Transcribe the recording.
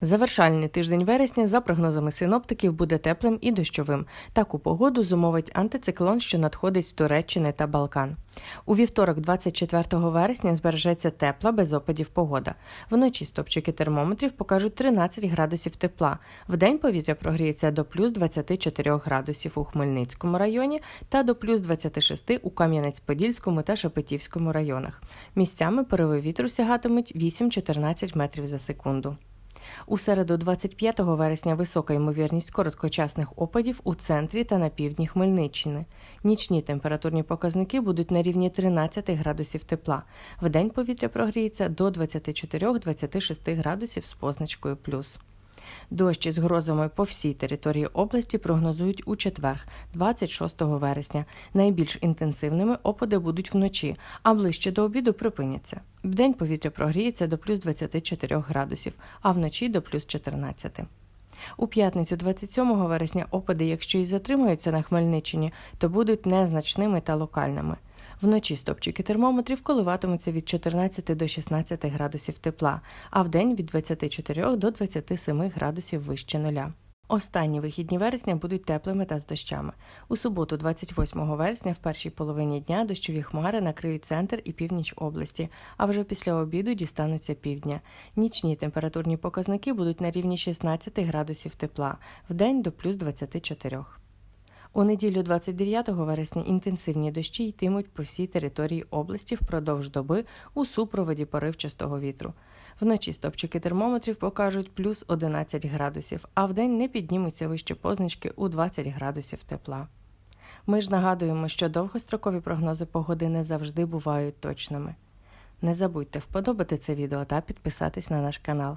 Завершальний тиждень вересня, за прогнозами синоптиків, буде теплим і дощовим. Таку погоду зумовить антициклон, що надходить з Туреччини та Балкан. У вівторок, 24 вересня, збережеться тепла без опадів погода. Вночі стопчики термометрів покажуть 13 градусів тепла. Вдень повітря прогріється до плюс 24 градусів у Хмельницькому районі та до плюс 26 у Кам'янець-Подільському та Шепетівському районах. Місцями пориви вітру сягатимуть 8-14 метрів за секунду. У середу, 25 вересня, висока ймовірність короткочасних опадів у центрі та на півдні Хмельниччини. Нічні температурні показники будуть на рівні 13 градусів тепла. Вдень повітря прогріється до 24-26 градусів з позначкою плюс. Дощі з грозами по всій території області прогнозують у четвер, 26 вересня. Найбільш інтенсивними опади будуть вночі, а ближче до обіду припиняться. Вдень повітря прогріється до плюс 24 градусів, а вночі до плюс 14. У п'ятницю 27 вересня опади, якщо і затримаються на Хмельниччині, то будуть незначними та локальними. Вночі стопчики термометрів коливатимуться від 14 до 16 градусів тепла, а вдень від 24 до 27 градусів вище нуля. Останні вихідні вересня будуть теплими та з дощами. У суботу, 28 вересня, в першій половині дня дощові хмари накриють центр і північ області, а вже після обіду дістануться півдня. Нічні температурні показники будуть на рівні 16 градусів тепла, вдень до плюс 24. У неділю 29 вересня інтенсивні дощі йтимуть по всій території області впродовж доби у супроводі поривчастого вітру. Вночі стопчики термометрів покажуть плюс 11 градусів, а вдень не піднімуться вище позначки у 20 градусів тепла. Ми ж нагадуємо, що довгострокові прогнози погоди не завжди бувають точними. Не забудьте вподобати це відео та підписатись на наш канал.